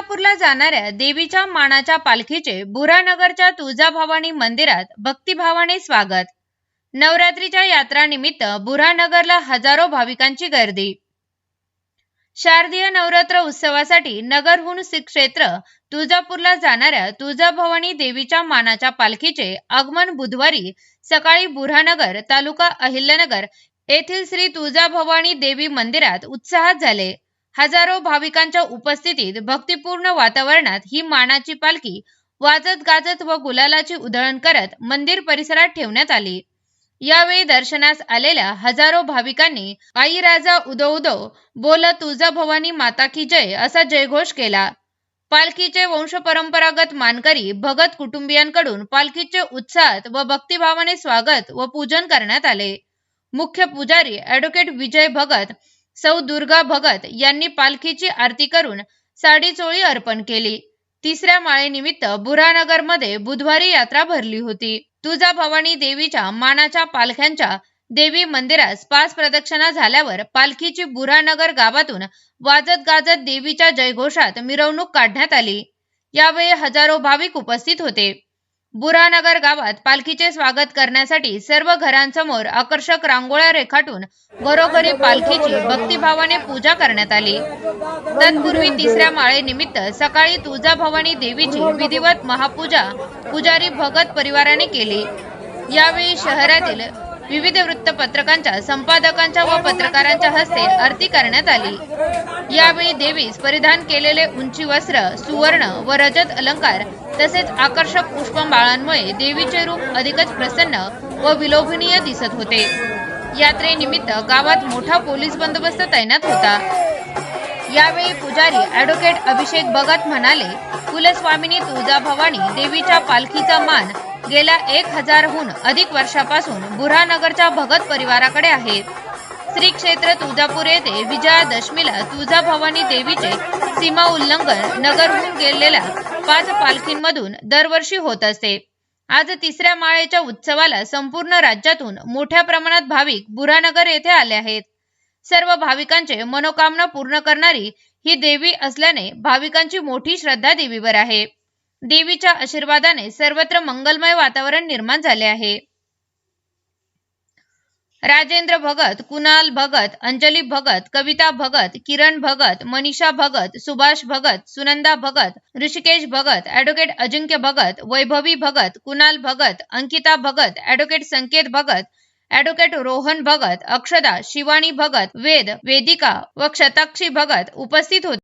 तुळजापूरला जाणाऱ्या देवीच्या मानाच्या पालखीचे बुरानगरच्या तुळजाभवानी मंदिरात भक्तिभावाने स्वागत. नवरात्रीच्या यात्रानिमित्त बुरानगरला हजारो भाविकांची गर्दी. शारदीय नवरात्र उत्सवासाठी नगरहून श्री क्षेत्र तुळजापूरला जाणाऱ्या तुळजाभवानी देवीच्या मानाच्या पालखीचे आगमन बुधवारी सकाळी बुरानगर तालुका अहिल्यानगर येथील श्री तुळजाभवानी देवी मंदिरात उत्साहात झाले. हजारो भाविकांच्या उपस्थितीत भक्तिपूर्ण वातावरणात ही मानाची पालखी वाजत गाजत व गुलालाची उधळण करत मंदिर परिसरात ठेवण्यात आली. यावेळी दर्शनास आलेल्या हजारो भाविकांनी आई राजा उदो उदो बोल तुळजाभवानी माता की जय असा जयघोष केला. पालखीचे वंशपरंपरागत मानकरी भगत कुटुंबियांकडून पालखीचे उत्साहात व भक्तिभावाने स्वागत व पूजन करण्यात आले. मुख्य पुजारी अॅडव्होकेट विजय भगत सौ दुर्गा भगत यांनी पालखीची आरती करून साडी चोळी अर्पण केली. तिसऱ्या माळेनिमित्त बुरानगरमध्ये बुधवारी यात्रा भरली होती. तुळजाभवानी देवीच्या मानाच्या पालख्यांच्या देवी मंदिरास पाच प्रदक्षिणा झाल्यावर पालखीची बुरानगर गावातून वाजत गाजत देवीच्या जयघोषात मिरवणूक काढण्यात आली. यावेळी हजारो भाविक उपस्थित होते. बुरानगर गावात पालखीचे स्वागत करण्यासाठी सर्व घरांसमोर आकर्षक रांगोळ्या रेखाटून घरोघरी पालखीची भक्तिभावाने पूजा करण्यात आली. तत्पूर्वी तिसऱ्या माळेनिमित्त सकाळी तुळजाभवानी देवीची विधिवत महापूजा पुजारी भगत परिवाराने केली. यावेळी शहरातील विविध वृत्तपत्रकांच्या संपादकांच्या व पत्रकारांच्या हस्ते आरती करण्यात आली. यावेळी देवीस परिधान केलेले उंची वस्त्र सुवर्ण व रजत अलंकार तसेच आकर्षक पुष्पमाळांमुळे देवीचे रूप अधिकच प्रसन्न व विलोभनीय दिसत होते. यात्रेनिमित्त गावात मोठा पोलीस बंदोबस्त तैनात होता. यावेळी पुजारी ॲडव्होकेट अभिषेक भगत म्हणाले कुलस्वामिनी तुळजाभवानी देवीच्या पालखीचा मान गेल्या एक हजारहून अधिक वर्षापासून बुरानगरच्या भगत परिवाराकडे आहेत. श्री क्षेत्र तुळजापूर येथे विजयादशमीला तुळजाभवानी देवीचे सीमा उल्लंघन नगरहून गेलेल्या पाच पालखींमधून दरवर्षी होत असते. आज तिसऱ्या माळेच्या उत्सवाला संपूर्ण राज्यातून मोठ्या प्रमाणात भाविक बुरानगर येथे आले आहेत. सर्व भाविकांचे मनोकामना पूर्ण करणारी ही देवी असल्याने भाविकांची मोठी श्रद्धा देवीवर आहे. देवीच्या आशीर्वादाने सर्वत्र मंगलमय वातावरण निर्माण झाले आहे. Rajendra Bhagat Kunal Bhagat Anjali Bhagat Kavita Bhagat Kiran Bhagat Manisha Bhagat Subhash Bhagat Sunanda Bhagat Hrishikesh Bhagat advocate Ajinkya Bhagat Vaibhavi Bhagat Kunal Bhagat Ankita Bhagat advocate Sanket Bhagat advocate Rohan Bhagat Akshada Shivani Bhagat वेद वेदिका व क्षताक्षी भगत उपस्थित होते.